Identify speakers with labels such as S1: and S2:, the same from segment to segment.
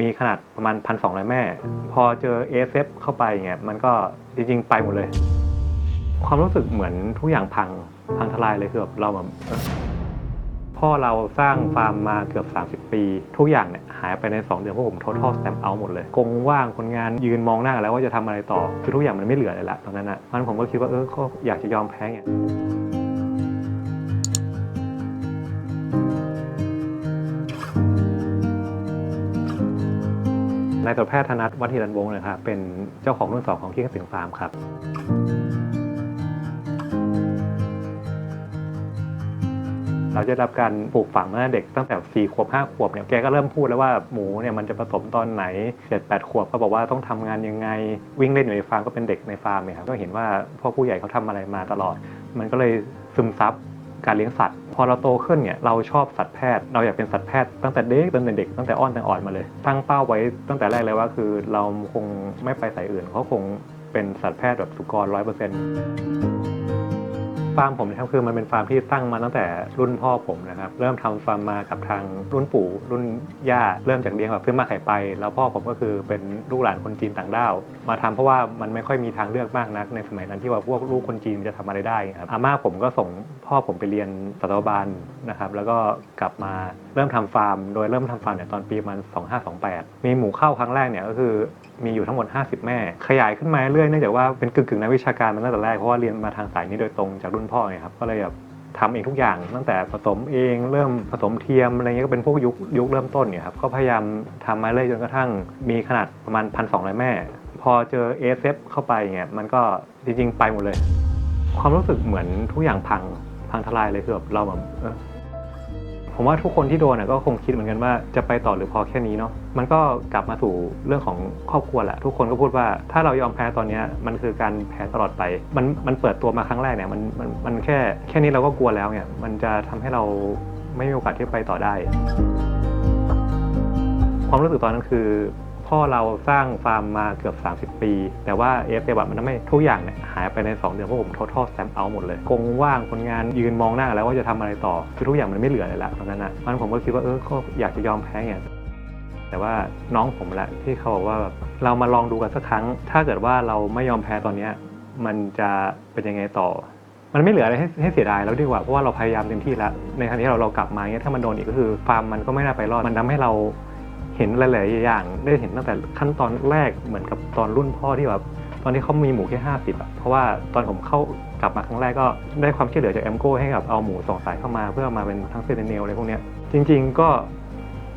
S1: มีขนาดประมาณพันสองแม่ พอเจอ ASF เข้าไปเงี้ยมันก็จริงๆ ไปหมดเลย ความรู้สึกเหมือนทุกอย่างพังพังทลายเลยคือแบบเราแบบพ่อเราสร้างฟาร์มมาเกือบ 30 ปี ทุกอย่างเนี่ยหายไปใน 2 เดือนพวกผม total stamp out หมดเลยกงว่างคนงานยืนมองหน้ากันแล้วว่าจะทำอะไรต่อ คือทุกอย่างมันไม่เหลือเลยละตอนนั้นอะมันผมก็คิดว่าเออก็อยากจะยอมแพ้ไงายสัตวแพทย์ธนัทวัฒนิรันวงศ์นะครับเป็นเจ้าของรุ่นสองของเคียงสิงฟาร์มครับ เราจะรับการปลูกฝังมาตั้งแต่เด็กตั้งแต่ 4 ขวบ 5 ขวบเนี่ยแกก็เริ่มพูดแล้วว่าหมูเนี่ยมันจะผสมตอนไหน 7 8 ขวบก็บอกว่าต้องทำงานยังไง วิ่งเล่นอยู่ในฟาร์มก็เป็นเด็กในฟาร์มเนี่ยครับก็เห็นว่าพ่อผู้ใหญ่เขาทำอะไรมาตลอด มันก็เลยซึมซับการเลี้ยงสัตว์ พอเราโตขึ้นเนี่ยเราชอบสัตวแพทย์ เราอยากเป็นสัตวแพทย์ตั้งแต่เด็กตั้งแต่เด็กตั้งแต่อ้อนแตงอ่อนมาเลยตั้งเป้าไว้ตั้งแต่แรกเลยว่าคือเราคงไม่ไปสายอื่นเขาคงเป็นสัตวแพทย์แบบสุกรร้อยเปอร์เซ็นต์ ฟาร์มผมนะครับคือมันเป็นฟาร์มที่ตั้งมาตั้งแต่รุ่นพ่อผมนะครับเริ่มทำฟาร์มมากับทางรุ่นปู่รุ่นย่าเริ่มจากเลี้ยงแบบซื้อมาไข่ไป แล้วพ่อผมก็คือเป็นลูกหลานคนจีนต่างด้าวมาทำเพราะว่ามันไม่ค่อยมีทางเลือกมากนัก ในสมัยนั้นที่ว่าพวกลูกคนจีนจะทำอะไรได้ครับอาม่าผมก็ส่งพ่อผมไปเรียนสัตวบาลนะครับแล้วก็กลับมาเริ่มทำฟาร์ม โดยเริ่มทำฟาร์มเนี่ยตอนปีมัน2528 มีหมูเข้าครั้งแรกเนี่ยก็คือ มีอยู่ทั้งหมด 50 แม่ ขยายขึ้นมาเรื่อยเนื่องจากว่าเป็นกึ่งกึ่งนักวิชาการมาตั้งแต่แรกเพราะว่าเรียนมาทางสายนี้โดยตรงจากรุ่นพ่อไงครับก็เลยแบบทำเองทุกอย่างตั้งแต่ผสมเองเริ่มผสมเทียมอะไรเงี้ยก็เป็นพวกยุคยุคเริ่มต้นเนี่ยครับก็พยายามทำมาเรื่อยจนกระทั่งมีขนาดประมาณพันสองแม่ พอเจอ ASF เข้าไปเงี้ยมันก็จริงๆ ไปหมดเลย ความรู้สึกเหมือนทุกอย่างพังพังทลายเลยคือแบบเราแบบ ผมว่าทุกคนที่โดนก็คงคิดเหมือนกันว่าจะไปต่อหรือพอแค่นี้เนาะมันก็กลับมาสู่เรื่องของครอบครัวแหละทุกคนก็พูดว่าถ้าเรายอมแพ้ตอนนี้มันคือการแพ้ตลอดไปมันมันเปิดตัวมาครั้งแรกเนี่ยมันมันมันแค่แค่นี้เราก็กลัวแล้วเนี่ยมันจะทำให้เราไม่มีโอกาสที่ไปต่อได้ ความรู้สึกตอนนั้นคือ พ่อเราสร้างฟาร์มมาเกือบ 30 ปี แต่ว่าเอฟเอบมันทำให้ทุกอย่างเนี่ยหายไปใน 2 เดือนเพราะผม total stamp out หมดเลยกงว่างคนงานยืนมองหน้ากันแล้วว่าจะทำอะไรต่อคือทุกอย่างมันไม่เหลือเลยละตอนนั้นนะมันผมก็คิดว่าเออก็อยากจะยอมแพ้ไงแต่ว่าน้องผมแหละที่เขาบอกว่าแบบเรามาลองดูกันสักครั้ง ถ้าเกิดว่าเราไม่ยอมแพ้ตอนเนี้ยมันจะเป็นยังไงต่อ มันไม่เหลืออะไรให้ให้เสียดายแล้วดีกว่าเพราะว่าเราพยายามเต็มที่แล้วในครั้งนี้เราเรากลับมาเงี้ยถ้ามันโดนอีกก็คือฟาร์มมันก็ไม่น่าไปรอดมันทำให้เรา เห็นหลาย ๆ อย่าง ได้เห็นตั้งแต่ขั้นตอนแรกเหมือนกับตอนรุ่นพ่อที่แบบตอนที่เขามีหมูแค่ห้าสิบอะเพราะว่าตอนผมเข้ากลับมาครั้งแรกก็ได้ความช่วยเหลือจากแอมโก้ให้กับเอาหมูสองสายเข้ามาเพื่อมาเป็นทั้งเซนเนลอะไรพวกเนี้ยจริง ๆ ก็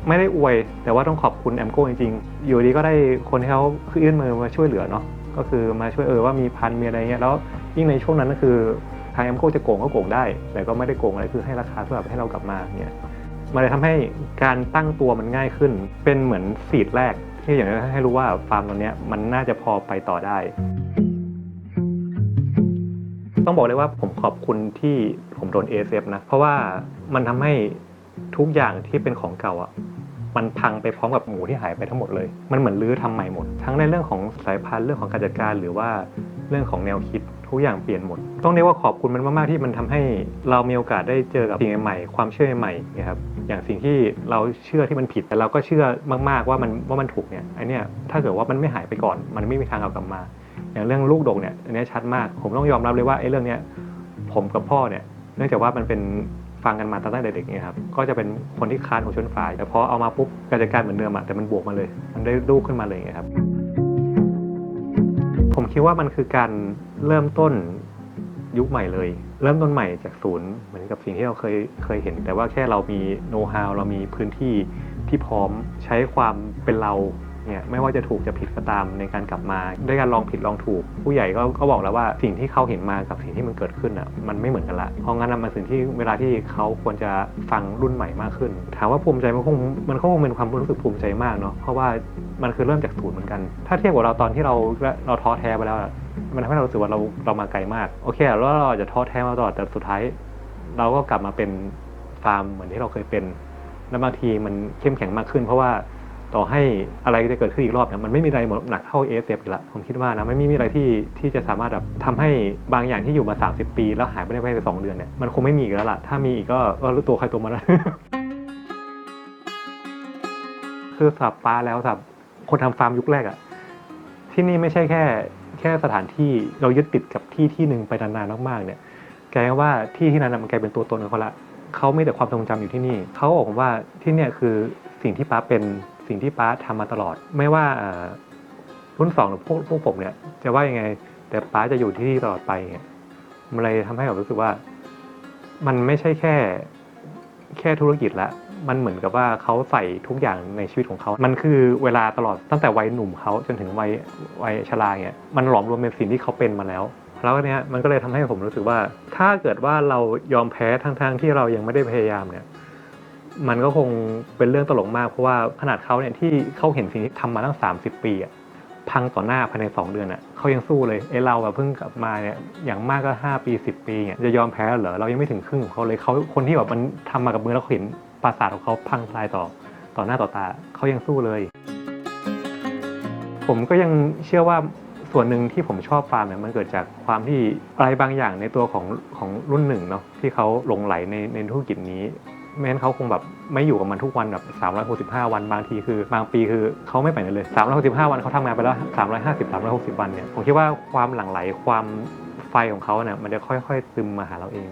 S1: ไม่ได้อวย แต่ว่าต้องขอบคุณแอมโก้จริง ๆ อยู่ดีก็ได้คนที่เขาคือยื่นมือมาช่วยเหลือเนาะก็คือมาช่วยเออว่ามีพันมีอะไรเงี้ยแล้วยิ่งในช่วงนั้นก็คือทางแอมโก้จะโกงก็โกงได้ แต่ก็ไม่ได้โกงอะไรคือให้ราคาเพื่อแบบให้เรากลับมาเนี่ย มันเลยทำให้การตั้งตัวมันง่ายขึ้น เป็นเหมือนสีดแรก ที่อย่างนี้ให้รู้ว่าฟาร์มตัวนี้ยมันน่าจะพอไปต่อได้ ต้องบอกเลยว่าผมขอบคุณที่ผมโดน ASF นะ เพราะว่ามันทำให้ทุกอย่างที่เป็นของเก่าอะมันพังไปพร้อมกับหมูที่หายไปทั้งหมดเลย มันเหมือนรื้อทำใหม่หมด ทั้งในเรื่องของสายพันธุ์เรื่องของการจัดการหรือว่าเรื่องของแนวคิด ทุกอย่างเปลี่ยนหมด ต้องเรียกว่าขอบคุณมันมากๆที่มันทำให้เรามีโอกาสได้เจอกับสิ่งใหม่ๆความเชื่อใหม่ๆนะครับอย่างสิ่งที่เราเชื่อที่มันผิดแต่เราก็เชื่อมากๆว่ามันว่ามันถูกเนี่ยไอเนี่ยถ้าเกิดว่ามันไม่หายไปก่อน มันไม่มีทางเอากลับมา อย่างเรื่องลูกดกเนี่ยอันนี้ชัดมาก ผมต้องยอมรับเลยว่าไอ้เรื่องเนี้ยผมกับพ่อเนี่ยเนื่องจากว่ามันเป็นฟังกันมาตั้งแต่เด็กๆเนี่ยครับก็จะเป็นคนที่ค้านหัวชนฝ่ายแต่พอเอามาปุ๊บการจัดการเหมือนเดิมอะแต่มันบวกมาเลย มันได้ลูกขึ้นมาเลยอย่างเงี้ยครับ ผมคิดว่ามันคือการ เริ่มต้นยุคใหม่เลย เริ่มต้นใหม่จากศูนย์เหมือนกับสิ่งที่เราเคยเคยเห็น แต่ว่าแค่เรามีโน้ตฮาวเรามีพื้นที่ที่พร้อมใช้ความเป็นเรา เนี่ยไม่ว่าจะถูกจะผิดก็ตามในการกลับมาด้วยการลองผิดลองถูก ผู้ใหญ่ก็ก็บอกแล้วว่าสิ่งที่เขาเห็นมากับสิ่งที่มันเกิดขึ้นอะมันไม่เหมือนกันละเพราะงั้นนะมันสิ่งที่เวลาที่เขาควรจะฟังรุ่นใหม่มากขึ้นถามว่าภูมิใจมันคงมันก็คงเป็นความรู้สึกภูมิใจมากเนาะเพราะว่ามันคือเริ่มจากศูนย์เหมือนกัน ถ้าเทียบกับเราตอนที่เราเราท้อแท้ไปแล้วมันทำให้เรารู้สึกว่าเราเรามาไกลมากโอเคแล้วเราจจะท้อแท้มาตลอดแต่สุดท้าย เราก็กลับมาเป็นฟาร์มเหมือนที่เราเคยเป็น แล้วบางทีมันเข้มแข็งมากขึ้น เพราะว่า ต่อให้อะไรจะเกิดขึ้นอีกรอบเนี่ยมันไม่มีอะไรหนักเท่าเอฟเอีกละผมคิดว่านะไม่มีอะไรที่ที่จะสามารถแบบทำให้บางอย่างที่อยู่มา 30 ปี แล้วหายไปได้ภายในสองเดือนเนี่ยมันคงไม่มีอีกแล้วล่ะถ้ามีอีกก็ก็รู้ตัวใครตัวมันแล้วคคือสับป้าแล้วสับคนทำฟาร์มยุคแรกอะที่นี่ไม่ใช่แค่ แค่สถานที่เรายึดติดกับที่ที่หนึ่งไปนานๆมากๆเนี่ยแกว่าที่ที่นั้นนะมันกลายเป็นตัวตนของเขาละเขาไม่แต่ความทรงจำอยู่ที่นี่เขาบอกผมว่าที่เนี่ยคือสิ่งที่ป้าเป็น สิ่งที่ป้าทำมาตลอด ไม่ว่ารุ่นสองหรือพวกพวกผมเนี่ย จะว่ายังไง แต่ป้าจะอยู่ที่นี่ตลอดไปเนี่ยมันเลยทำให้ผมรู้สึกว่า มันไม่ใช่แค่แค่ธุรกิจละมันเหมือนกับว่าเขาใส่ทุกอย่างในชีวิตของเขา มันคือเวลาตลอดตั้งแต่วัยหนุ่มเขาจนถึงวัยวัยชราเนี่ยมันหลอมรวมเป็นสิ่งที่เขาเป็นมาแล้ว แล้วเนี้ยมันก็เลยทำให้ผมรู้สึกว่า ถ้าเกิดว่าเรายอมแพ้ทั้งๆที่เรายังไม่ได้พยายามเนี่ย มันก็คงเป็นเรื่องตลกมากเพราะว่าขนาดเขาเนี่ยที่เขาเห็นสิ่งที่ทำมาตั้ง 30 ปีอะพังต่อหน้าภายใน 2 เดือนอะเขายังสู้เลยไอ้เราแบบเพิ่งกลับมาเนี่ยอย่างมากก็ 5 ปี 10 ปีเนี่ยจะยอมแพ้เหรอเรายังไม่ถึงครึ่งของเขาเลยเขาคนที่แบบมันทำมากับมือแล้วเขาเห็นปราสาทของเขาพังทลายต่อต่อหน้าต่อตาเขายังสู้เลย ผมก็ยังเชื่อว่าส่วนหนึ่งที่ผมชอบฟาร์มเนี่ยมันเกิดจากความที่อะไรบางอย่างในตัวของของรุ่นหนึ่งเนาะที่เขาหลงไหลในในธุรกิจนี้ ไม่งั้นเขาคงแบบไม่อยู่กับมันทุกวันแบบ 365 วันบางทีคือบางปีคือเขาไม่ไปไหนเลย 365 วันเขาทำงานไปแล้ว 350 360 วันเนี่ยผมคิดว่าความหลั่งไหลความไฟของเขาเนี่ยมันจะค่อย ๆ ซึมมาหาเราเอง